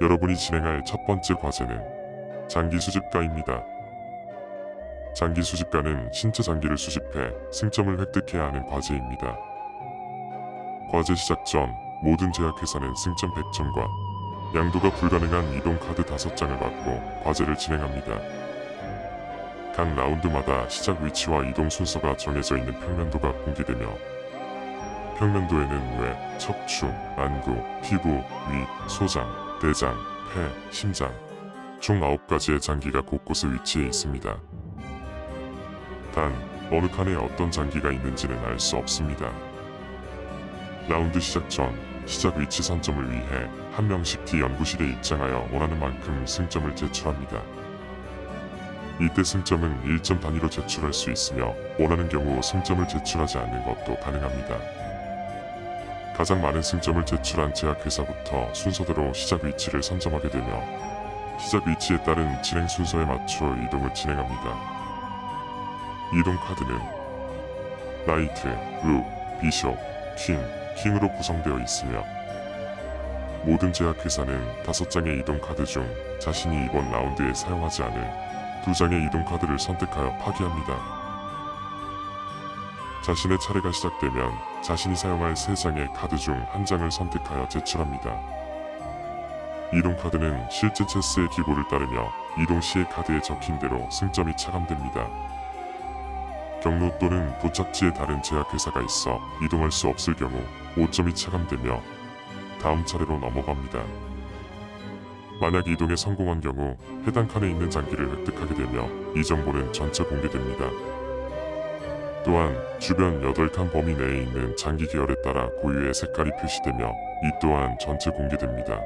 여러분이 진행할 첫 번째 과제는 장기 수집가입니다. 장기 수집가는 신체 장기를 수집해 승점을 획득해야 하는 과제입니다. 과제 시작 전 모든 제약회사는 승점 100점과 양도가 불가능한 이동 카드 5장을 받고 과제를 진행합니다. 각 라운드마다 시작 위치와 이동 순서가 정해져 있는 평면도가 공개되며 평면도에는 뇌, 척추, 안구, 피부, 위, 소장, 대장, 폐, 심장 총 9가지의 장기가 곳곳에 위치해 있습니다. 단 어느 칸에 어떤 장기가 있는지는 알 수 없습니다. 라운드 시작 전 시작 위치 선점을 위해 한 명씩 뒤 연구실에 입장하여 원하는 만큼 승점을 제출합니다. 이때 승점은 1점 단위로 제출할 수 있으며 원하는 경우 승점을 제출하지 않는 것도 가능합니다. 가장 많은 승점을 제출한 제약회사부터 순서대로 시작 위치를 선점하게 되며 시작 위치에 따른 진행 순서에 맞춰 이동을 진행합니다. 이동 카드는 나이트, 룩, 비숍, 킹, 킹으로 구성되어 있으며 모든 제약회사는 다섯 장의 이동 카드 중 자신이 이번 라운드에 사용하지 않을 두 장의 이동 카드를 선택하여 파기합니다. 자신의 차례가 시작되면 자신이 사용할 세 장의 카드 중 한 장을 선택하여 제출합니다. 이동 카드는 실제 체스의 기보를 따르며 이동 시의 카드에 적힌 대로 승점이 차감됩니다. 경로 또는 도착지에 다른 제약회사가 있어 이동할 수 없을 경우 5점이 차감되며 다음 차례로 넘어갑니다. 만약 이동에 성공한 경우 해당 칸에 있는 장기를 획득하게 되며 이 정보는 전체 공개됩니다. 또한 주변 8칸 범위 내에 있는 장기 계열에 따라 고유의 색깔이 표시되며 이 또한 전체 공개됩니다.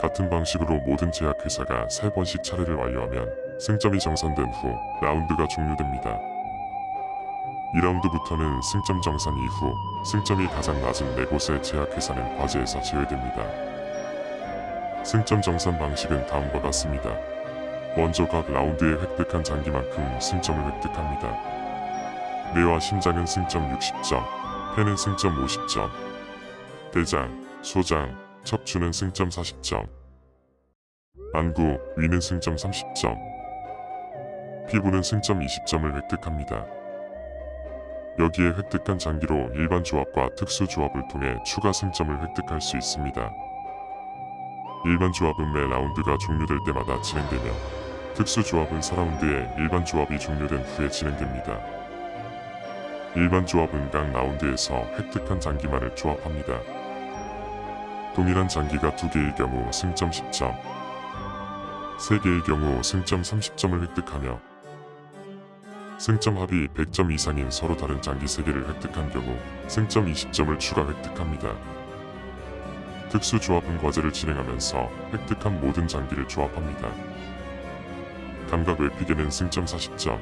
같은 방식으로 모든 제약회사가 3번씩 차례를 완료하면 승점이 정산된 후 라운드가 종료됩니다. 2라운드부터는 승점 정산 이후 승점이 가장 낮은 4곳의 제약회사는 과제에서 제외됩니다. 승점 정산 방식은 다음과 같습니다. 먼저 각 라운드에 획득한 장기만큼 승점을 획득합니다. 뇌와 심장은 승점 60점, 폐는 승점 50점, 대장, 소장, 척추는 승점 40점, 안구, 위는 승점 30점, 피부는 승점 20점을 획득합니다. 여기에 획득한 장기로 일반 조합과 특수 조합을 통해 추가 승점을 획득할 수 있습니다. 일반 조합은 매 라운드가 종료될 때마다 진행되며 특수 조합은 4라운드에 일반 조합이 종료된 후에 진행됩니다. 일반 조합은 각 라운드에서 획득한 장기만을 조합합니다. 동일한 장기가 두 개일 경우 승점 10점, 세 개일 경우 승점 30점을 획득하며 승점 합이 100점 이상인 서로 다른 장기 3개를 획득한 경우 승점 20점을 추가 획득합니다. 특수 조합은 과제를 진행하면서 획득한 모든 장기를 조합합니다. 감각 외피계는 승점 40점,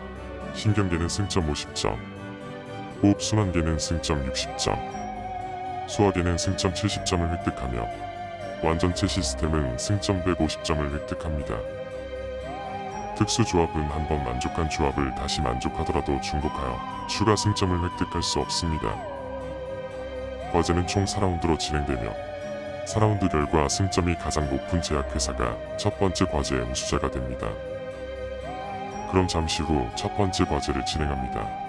신경계는 승점 50점, 호흡 순환계는 승점 60점, 소화계는 승점 70점을 획득하며 완전체 시스템은 승점 150점을 획득합니다. 특수 조합은 한 번 만족한 조합을 다시 만족하더라도 중복하여 추가 승점을 획득할 수 없습니다. 과제는 총 4라운드로 진행되며 4라운드 결과 승점이 가장 높은 제약회사가 첫 번째 과제의 우수자가 됩니다. 그럼 잠시 후 첫 번째 과제를 진행합니다.